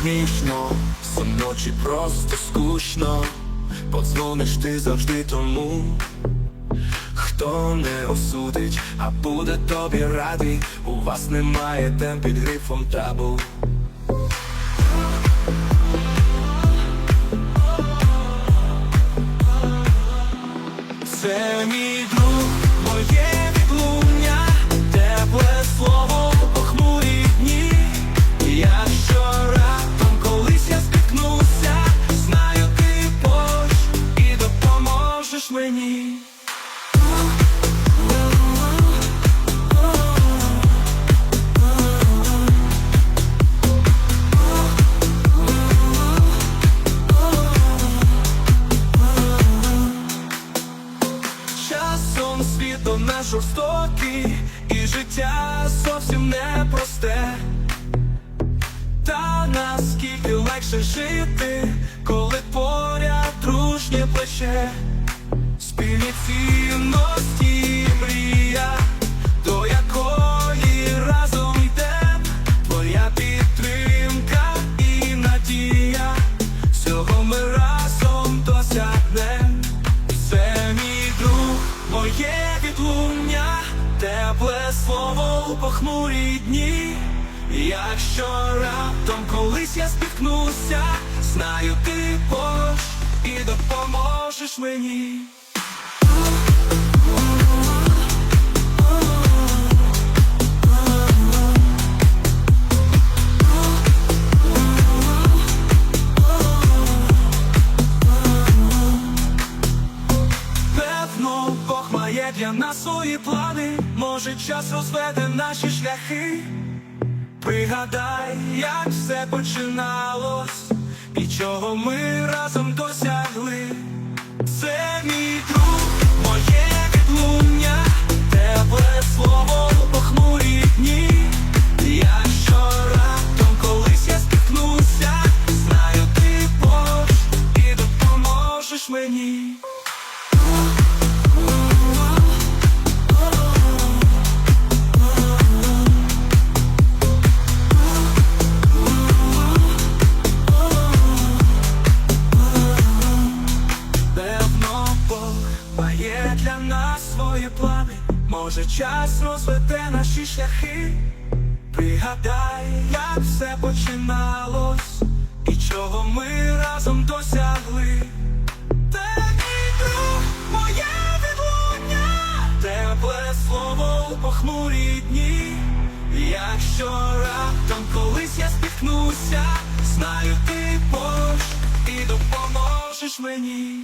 смішно, ночі просто скучно, подзвониш ти завжди тому, хто не осудить, а буде тобі радий, у вас немає тем під грифом табу. Часом світо не жорстокий, і життя зовсім непросте. Та наскільки легше жити, коли поряд дружнє плече, спільні похмурі дні. Якщо раптом колись я спіткнуся, знаю ти поруч і допоможеш мені. Певно, Бог має для нас свої плани, може час розведе наші шляхи. Пригадай, як все починалось, і чого ми разом досягли. Бог має для нас свої плани, може час розведе наші шляхи. Пригадай, як все починалось, і чого ми разом досягли. Ти друг, моє відлуння, тепле слово у похмурі дні. Якщо раптом колись я спіткнуся, знаю ти поруч і допоможеш мені.